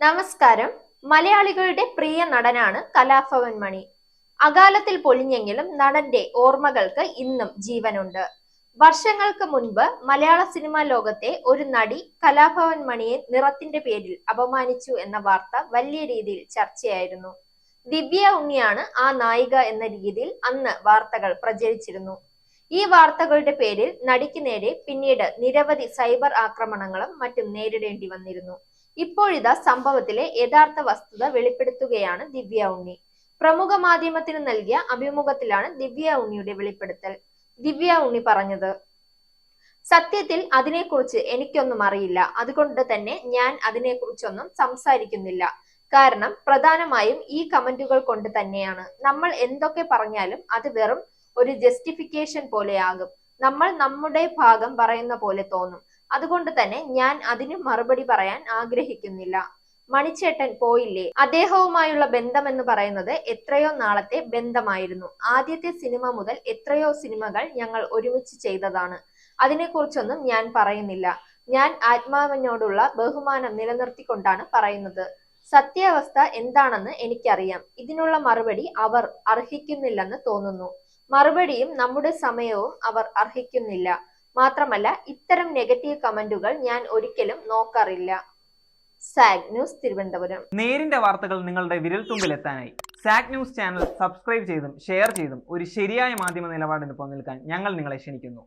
നമസ്കാരം. മലയാളികളുടെ പ്രിയ നടനാണ് കലാഭവൻ മണി. അകാലത്തിൽ പൊളിഞ്ഞെങ്കിലും നടന്റെ ഓർമ്മകൾക്ക് ഇന്നും ജീവനുണ്ട്. വർഷങ്ങൾക്ക് മുൻപ് മലയാള സിനിമാ ലോകത്തെ ഒരു നടി കലാഭവൻ മണിയെ നിറത്തിന്റെ പേരിൽ അപമാനിച്ചു എന്ന വാർത്ത വലിയ രീതിയിൽ ചർച്ചയായിരുന്നു. ദിവ്യ ഉണ്ണിയാണ് ആ നായിക എന്ന രീതിയിൽ അന്ന് വാർത്തകൾ പ്രചരിച്ചിരുന്നു. ഈ വാർത്തകളുടെ പേരിൽ നടിക്ക് നേരെ പിന്നീട് നിരവധി സൈബർ ആക്രമണങ്ങളും മറ്റും നേരിടേണ്ടി വന്നിരുന്നു. ഇപ്പോഴിതാ സംഭവത്തിലെ യഥാർത്ഥ വസ്തുത വെളിപ്പെടുത്തുകയാണ് ദിവ്യ ഉണ്ണി. പ്രമുഖ മാധ്യമത്തിന് നൽകിയ അഭിമുഖത്തിലാണ് ദിവ്യ ഉണ്ണിയുടെ വെളിപ്പെടുത്തൽ. ദിവ്യ ഉണ്ണി പറഞ്ഞത് സത്യത്തിൽ അതിനെക്കുറിച്ച് എനിക്കൊന്നും അറിയില്ല. അതുകൊണ്ട് തന്നെ ഞാൻ അതിനെക്കുറിച്ചൊന്നും സംസാരിക്കുന്നില്ല. കാരണം പ്രധാനമായും ഈ കമന്റുകൾ കൊണ്ട് തന്നെയാണ്. നമ്മൾ എന്തൊക്കെ പറഞ്ഞാലും അത് വെറും ഒരു ജസ്റ്റിഫിക്കേഷൻ പോലെയാകും. നമ്മൾ നമ്മുടെ ഭാഗം പറയുന്ന പോലെ തോന്നും. അതുകൊണ്ട് തന്നെ ഞാൻ അതിന് മറുപടി പറയാൻ ആഗ്രഹിക്കുന്നില്ല. മണിച്ചേട്ടൻ പോയില്ലേ? അദ്ദേഹവുമായുള്ള ബന്ധം എന്ന് പറയുന്നത് എത്രയോ നാളത്തെ ബന്ധമായിരുന്നു. ആദ്യത്തെ സിനിമ മുതൽ എത്രയോ സിനിമകൾ ഞങ്ങൾ ഒരുമിച്ച് ചെയ്തതാണ്. അതിനെക്കുറിച്ചൊന്നും ഞാൻ പറയുന്നില്ല. ഞാൻ ആത്മാവിനോടുള്ള ബഹുമാനം നിലനിർത്തിക്കൊണ്ടാണ് പറയുന്നത്. സത്യാവസ്ഥ എന്താണെന്ന് എനിക്കറിയാം. ഇതിനുള്ള മറുപടി അവർ അർഹിക്കുന്നില്ലെന്ന് തോന്നുന്നു. മറുപടിയും നമ്മുടെ സമയവും അവർ അർഹിക്കുന്നില്ല. മാത്രമല്ല ഇത്തരം നെഗറ്റീവ് കമന്റുകൾ ഞാൻ ഒരിക്കലും നോക്കാറില്ല. സാഗ് ന്യൂസ് തിരുവനന്തപുരം. നേരിന്റെ വാർത്തകൾ നിങ്ങളുടെ വിരൽത്തുമ്പിൽ എത്താനായി സാഗ് ന്യൂസ് ചാനൽ സബ്സ്ക്രൈബ് ചെയ്തും ഷെയർ ചെയ്തും ഒരു ശരിയായ മാധ്യമ നിലപാടിന് പോകാൻ ഞങ്ങൾ നിങ്ങളെ ക്ഷണിക്കുന്നു.